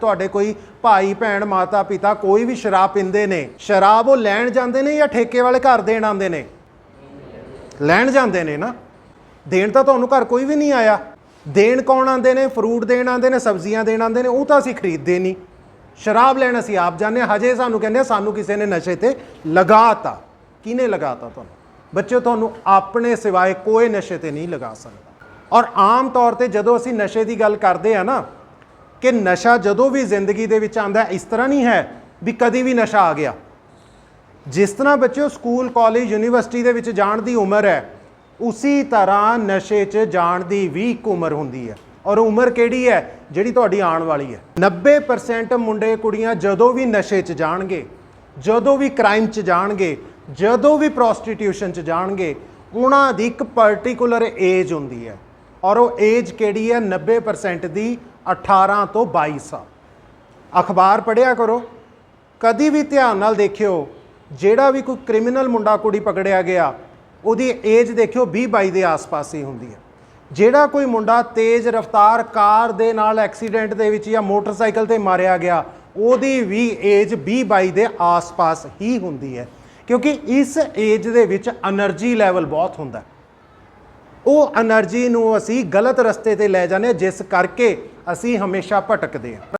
ਤੁਹਾਡੇ ਕੋਈ ਭਾਈ, ਭੈਣ, ਮਾਤਾ, ਪਿਤਾ ਕੋਈ ਵੀ ਸ਼ਰਾਬ ਪੀਂਦੇ ਨੇ, ਸ਼ਰਾਬ ਉਹ ਲੈਣ ਜਾਂਦੇ ਨੇ ਜਾਂ ਠੇਕੇ ਵਾਲੇ ਘਰ ਦੇਣ ਆਉਂਦੇ ਨੇ? ਲੈਣ ਜਾਂਦੇ ਨੇ ਨਾ। ਦੇਣ ਤਾਂ ਤੁਹਾਨੂੰ ਘਰ ਕੋਈ ਵੀ ਨਹੀਂ ਆਇਆ। ਦੇਣ ਕੌਣ ਆਉਂਦੇ ਨੇ? ਫਰੂਟ ਦੇਣ ਆਉਂਦੇ ਨੇ, ਸਬਜ਼ੀਆਂ ਦੇਣ ਆਉਂਦੇ ਨੇ, ਉਹ ਤਾਂ ਅਸੀਂ ਖਰੀਦਦੇ ਨਹੀਂ। ਸ਼ਰਾਬ ਲੈਣ ਅਸੀਂ ਆਪ ਜਾਂਦੇ ਹਾਂ। ਹਜੇ ਸਾਨੂੰ ਕਹਿੰਦੇ ਸਾਨੂੰ ਕਿਸੇ ਨੇ ਨਸ਼ੇ ਤੇ ਲਗਾਤਾ। ਕਿਹਨੇ ਲਗਾਤਾ ਤੁਹਾਨੂੰ? ਬੱਚੇ ਤੁਹਾਨੂੰ ਆਪਣੇ ਸਿਵਾਏ ਕੋਈ ਨਸ਼ੇ ਤੇ ਨਹੀਂ ਲਗਾ ਸਕਦਾ। ਔਰ ਆਮ ਤੌਰ ਤੇ ਜਦੋਂ ਅਸੀਂ ਨਸ਼ੇ ਦੀ ਗੱਲ ਕਰਦੇ ਆ ਨਾ ਕਿ ਨਸ਼ਾ ਜਦੋਂ ਵੀ ਜ਼ਿੰਦਗੀ ਦੇ ਵਿੱਚ ਆਂਦਾ ਇਸ ਤਰ੍ਹਾਂ ਨਹੀਂ ਹੈ ਵੀ ਕਦੀ ਵੀ ਨਸ਼ਾ ਆ ਗਿਆ। ਜਿਸ ਤਰ੍ਹਾਂ ਬੱਚਿਓ ਸਕੂਲ, ਕਾਲਜ, ਯੂਨੀਵਰਸਿਟੀ ਦੇ ਵਿੱਚ ਜਾਣ ਦੀ ਉਮਰ ਹੈ, ਉਸੇ ਤਰ੍ਹਾਂ ਨਸ਼ੇ 'ਚ ਜਾਣ ਦੀ ਵੀ ਇੱਕ ਉਮਰ ਹੁੰਦੀ ਹੈ। ਔਰ ਉਮਰ ਕਿਹੜੀ ਹੈ? ਜਿਹੜੀ ਤੁਹਾਡੀ ਆਉਣ ਵਾਲੀ ਹੈ। 90% ਮੁੰਡੇ, ਕੁੜੀਆਂ ਜਦੋਂ ਵੀ ਨਸ਼ੇ 'ਚ ਜਾਣਗੇ, ਜਦੋਂ ਵੀ ਕ੍ਰਾਈਮ 'ਚ ਜਾਣਗੇ, ਜਦੋਂ ਵੀ ਪ੍ਰੋਸਟੀਟਿਊਸ਼ਨ 'ਚ ਜਾਣਗੇ, ਉਹਨਾਂ ਦੀ ਇੱਕ ਪਾਰਟਿਕੂਲਰ ਏਜ ਹੁੰਦੀ ਹੈ। ਔਰ ਉਹ ਏਜ ਕਿਹੜੀ ਹੈ? 90% ਦੀ 18 ਤੋਂ 22 ਸਾਲ। ਅਖਬਾਰ ਪੜਿਆ ਕਰੋ, ਕਦੀ ਵੀ ਧਿਆਨ ਨਾਲ ਦੇਖਿਓ, ਜਿਹੜਾ ਵੀ ਕੋਈ ਕ੍ਰਿਮੀਨਲ ਮੁੰਡਾ ਕੁੜੀ ਪਕੜਿਆ ਗਿਆ, ਉਹਦੀ ਏਜ ਦੇਖਿਓ 20 22 ਦੇ ਆਸ-ਪਾਸ ਹੀ ਹੁੰਦੀ ਹੈ। ਜਿਹੜਾ ਕੋਈ ਮੁੰਡਾ ਤੇਜ਼ ਰਫ਼ਤਾਰ ਕਾਰ ਦੇ ਨਾਲ ਐਕਸੀਡੈਂਟ ਦੇ ਵਿੱਚ ਜਾਂ ਮੋਟਰਸਾਈਕਲ ਤੇ ਮਾਰਿਆ ਗਿਆ, ਉਹਦੀ ਵੀ ਏਜ 20 22 ਦੇ ਆਸ-ਪਾਸ ਹੀ ਹੁੰਦੀ ਹੈ। ਕਿਉਂਕਿ ਇਸ ਏਜ ਦੇ ਵਿੱਚ એનર્ਜੀ ਲੈਵਲ ਬਹੁਤ ਹੁੰਦਾ ਉਹ એનર્ਜੀ ਨੂੰ ਅਸੀਂ ਗਲਤ ਰਸਤੇ ਤੇ ਲੈ ਜਾਂਦੇ ਜਿਸ ਕਰਕੇ ਅਸੀਂ ਹਮੇਸ਼ਾ ਭਟਕਦੇ ਹਾਂ।